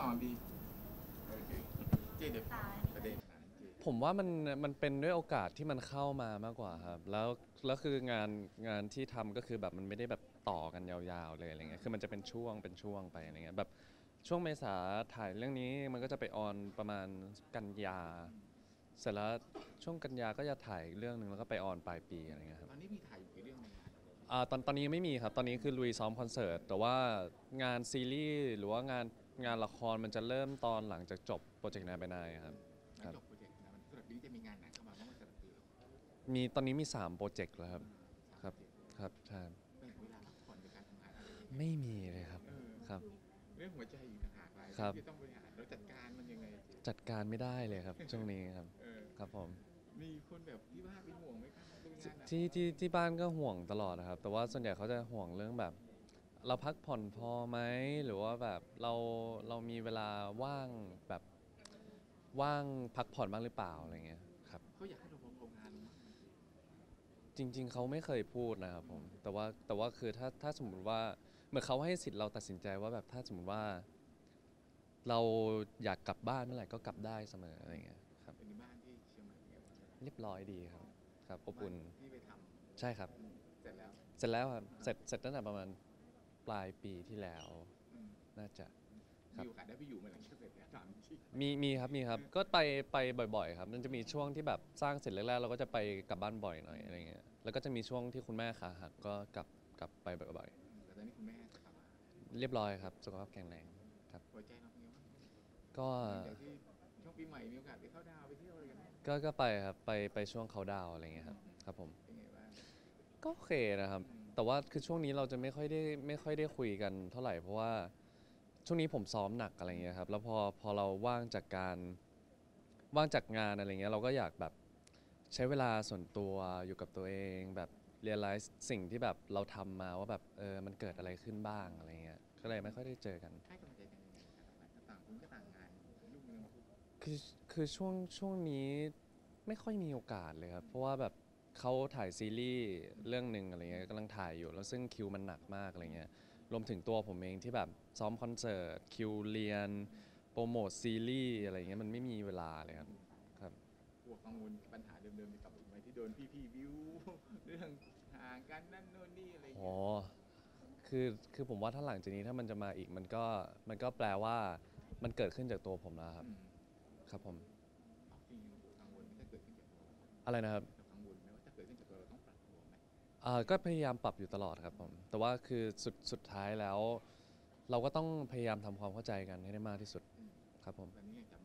ต่อดีโอเคเจเดี๋ยวประเด็นฐานเจผมว่ามันมันเป็นด้วยโอกาสที่มันเข้ามามากกว่าครับ แล้วแล้วคืองานงานที่ทำก็คือแบบมันไม่ได้แบบต่อกันยาวๆเลยอะไรเงี้ยคือมันจะเป็นช่วงเป็นช่วงไปอะไรเงี้ยแบบช่วงเมษาถ่ายเรื่องนี้มันก็จะไปออนประมาณกันยา เสร็จแล้วช่วงกันยาก็จะถ่ายเรื่องหนึ่งแล้วก็ไปออนปลายปีอะไรเงี้ยครับ ตอนนี้มีถ่ายอยู่กี่เรื่องในงานอ่าตอนตอนนี้ไม่มีครับ ตอนนี้คือลุยซ้อมคอนเสิร์ต แต่ว่างานซีรีส์หรือว่างาน งานละครมันจะเริ่มตอนหลังจากจบโปรเจกต์นายไปนายครับมันจบโปรเจกต์นะมันสำหรับปีนี้จะมีงานไหนเข้ามาบ้างไหมสำหรับปีเรามีตอนนี้มี 3 โปรเจกต์แล้วครับ ครับ ครับใช่แบ่งเวลาพักผ่อนในการทำงานอะไรยังไงไม่มีเลยครับ เออครับ เรื่องหัวใจอีกต่างหากหลายครับ ที่ต้องบริหารแล้วจัดการมันยังไงเจจัดการไม่ได้เลยครับ ช่วงนี้ครับ เออครับผม มีคนแบบที่บ้านเป็นห่วงไหมครับดูงานหนักที่ที่ที่บ้านก็ห่วงตลอดนะครับ แต่ว่าส่วนใหญ่เขาจะห่วงเรื่องแบบ เราพักผ่อนพอไหมหรือว่าแบบเราเรามีเวลาว่างแบบว่างพักผ่อนบ้างหรือเปล่าอะไรเงี้ยครับเขาอยากให้เราลงโรงงานมั้งจริง ๆเขาไม่เคยพูดนะครับผมแต่ว่าแต่ว่าคือถ้าถ้าสมมติว่าเหมือนเขาให้สิทธิ์เราตัดสินใจว่าแบบถ้าสมมติว่า เราอยากกลับบ้านเมื่อไหร่ก็กลับได้เสมออะไรเงี้ยครับเป็นบ้านที่เชียงใหม่เนี่ยเรียบร้อยดีครับ ครับอบอุ่นบ้าที่ไปทใช่ครับำเสร็จแล้วเสร็จแล้วครับเสร็จเสร็จตั้งแต่ประมาณป ลายปีที่แล้วอืมน่าจะครับมีโอกาสได้ไปอยู่เมื่อไหร่ก็เสร็จแล้วถามจริงมีมีครับมีครับ ก็ไปไปบ่อยๆ ครับมันจะมีช่วงที่แบบสร้างเสร็จแรกๆเราก็จะไปกลับบ้านบ่อยหน่อยอะไรเงี้ยแล้วก็จะมีช่วงที่คุณแม่ขาหักก็กลับกลับไปบ่อยแต่ตอนนี้คุณแม่จะกลับมาๆเรียบร้อยครับ สุขภาพแข็งแรงครับ หัวใจเราเป็นไงบ้างก็หลังจากที่ช่วงปีใหม่มีโอกาสไปเข้าดาวน์ไปเที่ยวอะไรกันไหมก็ก็ไปครับไปไปช่วงเขาดาวน์อะไรเงี้ยครับครับผม เป็นไงบ้างก็โอเคนะครับ แต่ว่าคือช่วงนี้เราจะไม่ค่อยได้ไม่ค่อยได้คุยกันเท่าไหร่เพราะว่าช่วงนี้ผมซ้อมหนักอะไรเงี้ยครับแล้วพอพอเราว่างจากการว่างจากงานอะไรเงี้ยเราก็อยากแบบใช้เวลาส่วนตัวอยู่กับตัวเองแบบเรียนรู้สิ่งที่แบบเราทำมาว่าแบบเออมันเกิดอะไรขึ้นบ้างอะไรเงี้ยก็เลยไม่ค่อยได้เจอกัน ให้กำลังใจกันยังไงการทำงานต่างคนก็ต่างงานยุ่งเรื่องคือคือช่วงช่วงนี้ไม่ค่อยมีโอกาสเลยครับ เพราะว่าแบบ เขาถ่ายซีรีส์เรื่องหนึ่งอะไรเงี้ยกำลังถ่ายอยู่ แล้วซึ่งคิวมันหนักมากอะไรเงี้ยรวมถึงตัวผมเองที่แบบซ้อมคอนเสิร์ตคิวเรียนโปรโมทซีรีส์อะไรเงี้ยมันไม่มีเวลาเลยครับครับพวกกังวลปัญหาเดิมๆจะกลับมาอีกไหมที่โดนพี่ๆวิวเรื่องห่างกันนั่นโน่นนี่อะไรอย่างอ๋เงี้อยคือคือผมว่าถ้าหลังจากนี้ถ้ามันจะมาอีกมันก็มันก็แปลว่ามันเกิดขึ้นจากตัวผมแล้วครับ อืมครับผมเอาจริงกังวลไหมถ้าเกิดขึ้นจากตัวเราอะไรนะครับ ก็พยายามปรับอยู่ตลอดครับผมแต่ว่าคือสุดสุดท้ายแล้ว เราก็ต้องพยายามทำความเข้าใจกันให้ได้มากที่สุดครับผม แบบนี้ยั